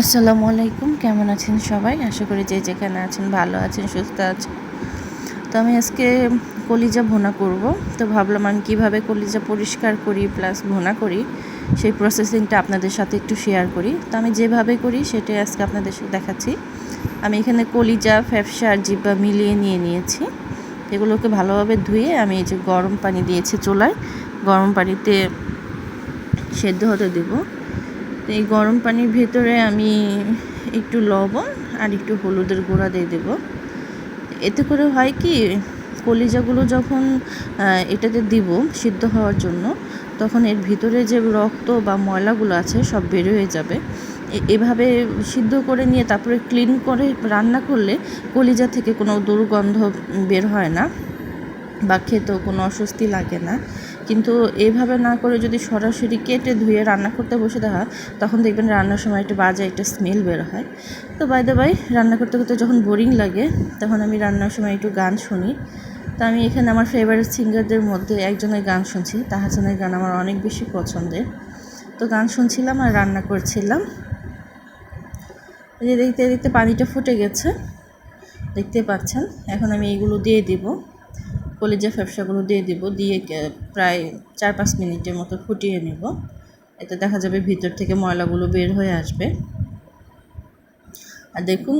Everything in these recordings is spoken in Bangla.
আসসালামু আলাইকুম, কেমন আছেন সবাই? আশা করি যে যেখানে আছেন ভালো আছেন, সুস্থ আছেন। তো আমি আজকে কলিজা ভোনা করব। তো ভাবলাম আমি কীভাবে কলিজা পরিষ্কার করি প্লাস ভুনা করি, সেই প্রসেসিংটা আপনাদের সাথে একটু শেয়ার করি। তো আমি যেভাবে করি সেটাই আজকে আপনাদের দেখাচ্ছি। আমি এখানে কলিজা, ফ্যাপসা আর জিব্বা মিলিয়ে নিয়ে নিয়েছি। এগুলোকে ভালোভাবে ধুয়ে আমি এই যে গরম পানি দিয়েছি চুলায়। গরম পানিতে সেদ্ধ হতে দেবো। তো এই গরম পানির ভেতরে আমি একটু লবণ আর একটু হলুদের গুঁড়া দিয়ে দেবো। এতে করে হয় কি, কলিজাগুলো যখন এটাতে দিব সিদ্ধ হওয়ার জন্য, তখন এর ভিতরে যে রক্ত বা ময়লাগুলো আছে সব বের হয়ে যাবে। এভাবে সিদ্ধ করে নিয়ে তারপরে ক্লিন করে রান্না করলে কলিজা থেকে কোনো দুর্গন্ধ বের হয় না বা খেতেও কোনো অস্বস্তি লাগে না। কিন্তু এইভাবে না করে যদি সরাসরি কেটে ধুয়ে রান্না করতে বসে দেওয়া তখন দেখবেন রান্নার সময় একটা বাজে একটা স্মেল বের হয়। তো বাইদে বাই রান্না করতে করতে যখন বোরিং লাগে, তখন আমি রান্নার সময় একটু গান শুনি। তো আমি এখানে আমার ফেভারিট সিঙ্গারদের মধ্যে একজনের গান শুনছি, তাহাজানের গান আমার অনেক বেশি পছন্দের। তো গান শুনছিলাম আর রান্না করছিলাম। যে দেখতে দেখতে পানিটা ফুটে গেছে, দেখতে পাচ্ছেন? এখন আমি এইগুলো দিয়ে দিব। কলিজা ফ্যাপসাগুলো দিয়ে দিব, দিয়ে প্রায় চার পাঁচ মিনিটের মতো ফুটিয়ে নেব। এতে দেখা যাবে ভিতর থেকে ময়লাগুলো বের হয়ে আসবে। আর দেখুন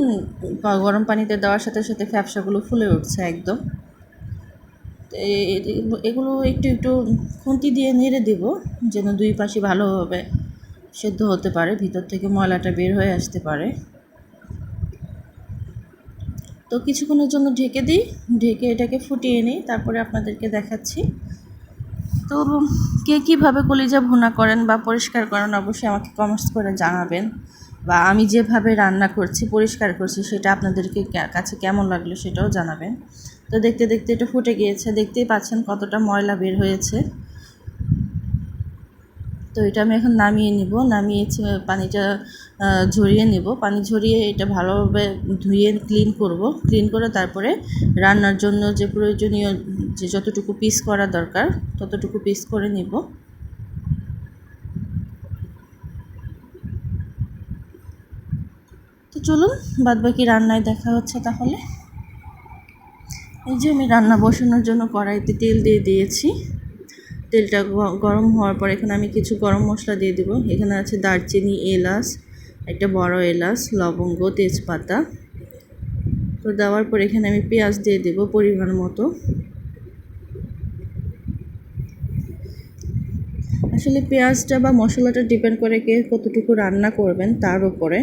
গরম পানিতে দেওয়ার সাথে সাথে ফ্যাপসাগুলো ফুলে উঠছে একদম। এগুলো একটু একটু খুন্তি দিয়ে নেড়ে দেব, যেন দুই পাশে ভালোভাবে সেদ্ধ হতে পারে, ভিতর থেকে ময়লাটা বের হয়ে আসতে পারে। তো কিছুক্ষণের জন্য ঢেকে দিই, ঢেকে এটাকে ফুটিয়ে নিই, তারপরে আপনাদেরকে দেখাচ্ছি। তো কে কীভাবে কলিজা ভুনা করেন বা পরিষ্কার করেন অবশ্যই আমাকে কমেন্টস করে জানাবেন। বা আমি যেভাবে রান্না করছি, পরিষ্কার করছি, সেটা আপনাদেরকে কাছে কেমন লাগল সেটাও জানাবেন। তো দেখতে দেখতে এটা ফুটে গিয়েছে, দেখতেই পাচ্ছেন কতটা ময়লা বের হয়েছে। তো এটা আমি এখন নামিয়ে নিব, নামিয়ে পানিটা ঝরিয়ে নেব। পানি ঝরিয়ে এটা ভালোভাবে ধুয়ে ক্লিন করব। ক্লিন করে তারপরে রান্নার জন্য যে প্রয়োজনীয় যে যতটুকু পিস করা দরকার, ততটুকু পিস করে নিব। তো চলুন, বাদবাকি রান্নায় দেখা হচ্ছে তাহলে। এই যে আমি রান্না বসানোর জন্য কড়াইতে তেল দিয়ে দিয়েছি। তেলটা গরম হওয়ার পর এখানে আমি কিছু গরম মশলা দিয়ে দেবো। এখানে আছে দারচিনি, এলাচ একটা বড় এলাচ, লবঙ্গ, তেজপাতা। তো দেওয়ার পর এখানে আমি পেঁয়াজ দিয়ে দেবো পরিমাণ মতো। আসলে পেঁয়াজটা বা মশলাটা ডিপেন্ড করে কে কতটুকু রান্না করবেন তার উপরে।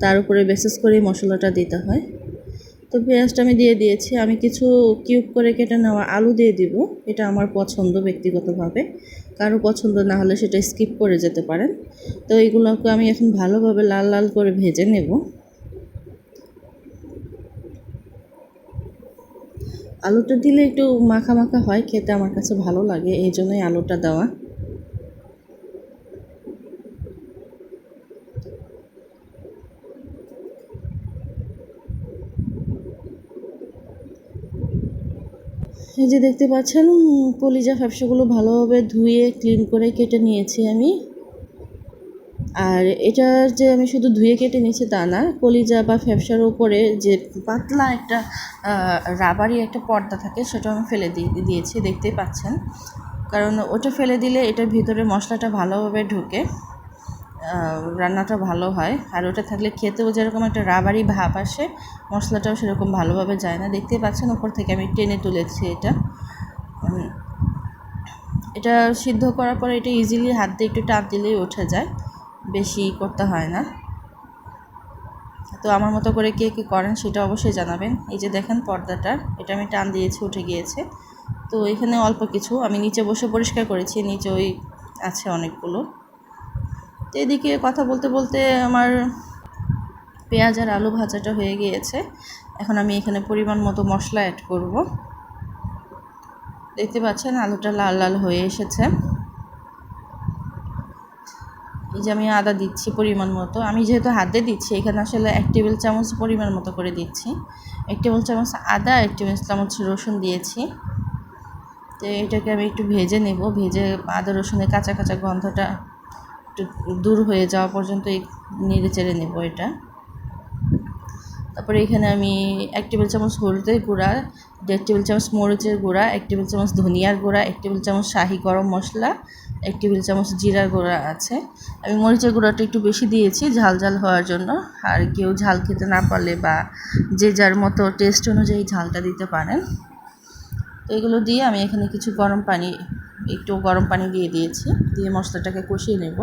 তার উপরে বেসিস করেই মশলাটা দিতে হয়। তো পেঁয়াজটা আমি দিয়ে দিয়েছি। আমি কিছু কিউব করে কেটে নেওয়া আলু দিয়ে দিব। এটা আমার পছন্দ ব্যক্তিগতভাবে। কারও পছন্দ না হলে সেটা স্কিপ করে যেতে পারেন। তো এইগুলোকে আমি এখন ভালোভাবে লাল লাল করে ভেজে নেব। আলুটা দিলে একটু মাখা মাখা হয়, খেতে আমার কাছে ভালো লাগে, এই জন্যই আলুটা দেওয়া। এই যে দেখতে পাচ্ছেন কলিজা ফ্যাপসাগুলো ভালোভাবে ধুয়ে ক্লিন করে কেটে নিয়েছি আমি। আর এটা যে আমি শুধু ধুয়ে কেটে নিয়েছি তা না কলিজা বা ফ্যাপসার উপরে যে পাতলা একটা রাবারি একটা পর্দা থাকে সেটা আমি ফেলে দিয়ে দিয়েছি, দেখতেই পাচ্ছেন। কারণ ওটা ফেলে দিলে এটার ভিতরে মশলাটা ভালোভাবে ঢুকে। রান্নাটা ভালো হয়। আর ওটা থাকলে খেতেও যেরকম একটা রাবারি ভাব আসে, মশলাটাও সেরকম ভালোভাবে যায় না। দেখতেই পাচ্ছেন ওপর থেকে আমি টেনে তুলেছি এটা। এটা সিদ্ধ করার পরে এটা ইজিলি হাত দিয়ে একটু টান দিলেই উঠে যায়। বেশি করতে হয় না। তো আমার মতো করে কে কী করেন সেটা অবশ্যই জানাবেন। এই যে দেখেন পর্দাটা, এটা আমি টান দিয়েছি, উঠে গিয়েছে। তো এখানে অল্প কিছু, আমি নিচে বসে পরিষ্কার করেছি, নিচে ওই আছে অনেকগুলো। তো এদিকে কথা বলতে বলতে আমার পেঁয়াজ আর আলু ভাজাটা হয়ে গিয়েছে। এখন আমি এখানে পরিমাণ মতো মশলা অ্যাড করব। দেখতে পাচ্ছেন আলুটা লাল লাল হয়ে এসেছে। এই যে আমি আদা দিচ্ছি পরিমাণ মতো। আমি যেহেতু হাতে দিচ্ছি, এখানে আসলে এক টেবিল চামচ পরিমাণ মতো করে দিচ্ছি। এক টেবিল চামচ আদা, এক টেবিল চামচ রসুন দিয়েছি। তো এটাকে আমি একটু ভেজে নেব। ভেজে আদা রসুনের কাঁচা কাঁচা গন্ধটা একটু দূর হয়ে যাওয়া পর্যন্ত নেড়ে চেড়ে নেব এটা। তারপরে এখানে আমি এক টেবিল চামচ হলুদের গুঁড়া, দেড় টেবিল চামচ মরিচের গুঁড়া, এক টেবিল চামচ ধনিয়ার গুঁড়া, এক টেবিল চামচ শাহি গরম মশলা, এক টেবিল চামচ জিরার গুঁড়া আছে। আমি মরিচের গুঁড়াটা একটু বেশি দিয়েছি ঝাল ঝাল হওয়ার জন্য। আর কেউ ঝাল খেতে না পারলে বা যে যার মতো টেস্ট অনুযায়ী ঝালটা দিতে পারেন। তো এগুলো দিয়ে আমি এখানে কিছু গরম পানি একটু গরম পানি দিয়ে দিয়েছি, দিয়ে মশলাটাকে কষিয়ে নেব।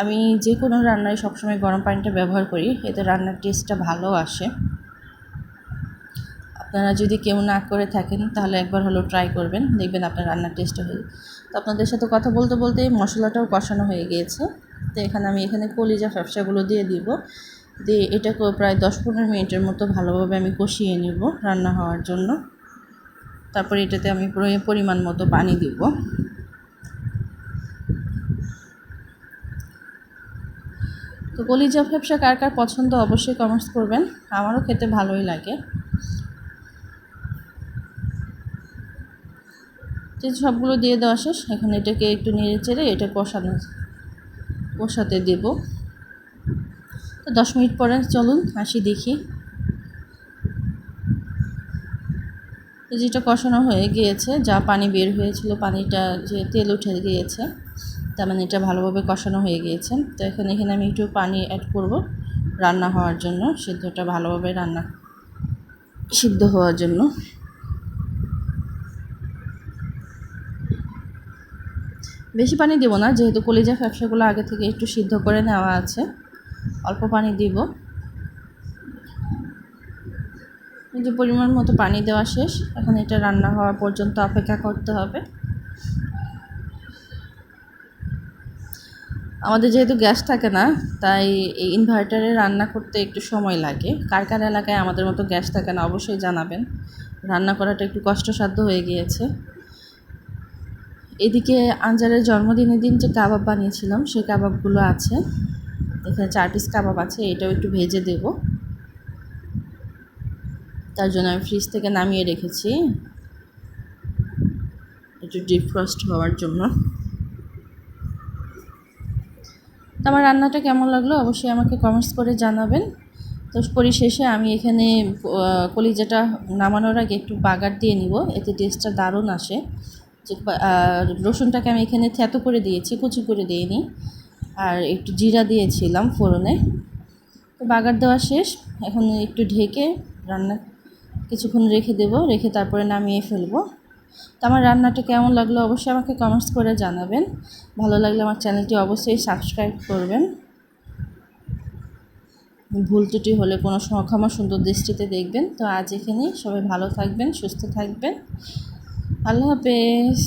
আমি যে কোনো রান্নায় সবসময় গরম পানিটা ব্যবহার করি, এতে রান্নার টেস্টটা ভালো আসে। আপনারা যদি কেউ না করে থাকেন, তাহলে একবার হলো ট্রাই করবেন, দেখবেন আপনার রান্নার টেস্টটা হয়ে তো আপনাদের সাথে কথা বলতে বলতে মশলাটাও কষানো হয়ে গিয়েছে। তো এখানে আমি এখানে কলিজা ব্যবসাগুলো দিয়ে দিব। দিয়ে এটাকেও প্রায় দশ পনেরো মিনিটের মতো ভালোভাবে আমি কষিয়ে নেব রান্না হওয়ার জন্য। তারপরে এটাতে আমি পরিমাণ মতো পানি দিব। তো কলিজা ব্যবসা কার কার পছন্দ অবশ্যই কমেন্টস করবেন, আমারও খেতে ভালোই লাগে। যে সবগুলো দিয়ে দেওয়া শেষ, এখন এটাকে একটু নেড়ে চেড়ে এটা কষানো কষাতে দেব। তো দশ মিনিট পরে চলুন, আসি দেখি। যেটা কষানো হয়ে গিয়েছে, যা পানি বের হয়েছিল, পানিটা যে তেল উঠে গিয়েছে, তার মানে এটা ভালোভাবে কষানো হয়ে গিয়েছে। তো এখন এখানে আমি একটু পানি অ্যাড করব রান্না হওয়ার জন্য, সিদ্ধটা ভালোভাবে রান্না, সিদ্ধ হওয়ার জন্য। বেশি পানি দেবো না, যেহেতু কলিজা ব্যবসাগুলো আগে থেকে একটু সিদ্ধ করে নেওয়া আছে, অল্প পানি দিব। যে পরিমাণ মতো পানি দেওয়া শেষ। এখন এটা রান্না হওয়া পর্যন্ত অপেক্ষা করতে হবে। আমাদের যেহেতু গ্যাস থাকে না, তাই এই ইনভার্টারে রান্না করতে একটু সময় লাগে। কার কার এলাকায় আমাদের মতো গ্যাস থাকে না অবশ্যই জানাবেন। রান্না করাটা একটু কষ্টসাধ্য হয়ে গিয়েছে। এদিকে আঞ্জারের জন্মদিনের দিন যে কাবাব বানিয়েছিলাম সেই কাবাবগুলো আছে। এখানে চার পিস কাবাব আছে, এটাও একটু ভেজে দেব। তার জন্য আমি ফ্রিজ থেকে নামিয়ে রেখেছি। একটু ডিপ ফ্রস্ট হওয়ার জন্য। তো আমার রান্নাটা কেমন লাগল অবশ্যই আমাকে কমেন্টস করে জানাবেন। তো পরিশেষে আমি এখানে কলিজাটা নামানোর আগে একটু বাগার দিয়ে নিব, এতে টেস্টটা দারুণ আসে। যে রসুনটাকে আমি এখানে থ্যাতো করে দিয়েছি, কুচি করে দিইনি। আর একটু জিরা দিয়েছিলাম ফোড়নে। তো বাগার দেওয়া শেষ, এখন একটু ঢেকে রান্না কিছুক্ষণ রেখে দেব, রেখে তারপরে নামিয়ে ফেলব। তো আমার রান্নাটা কেমন লাগল অবশ্যই আমাকে কমেন্টস করে জানাবেন। ভালো লাগলে আমার চ্যানেলটি অবশ্যই সাবস্ক্রাইব করবেন। ভুল ত্রুটি হলে কোনো ক্ষমা সুন্দর দৃষ্টিতে দেখবেন। তো আজ এখানেই সবাই ভালো থাকবেন, সুস্থ থাকবেন। আল্লাহ হাফেজ।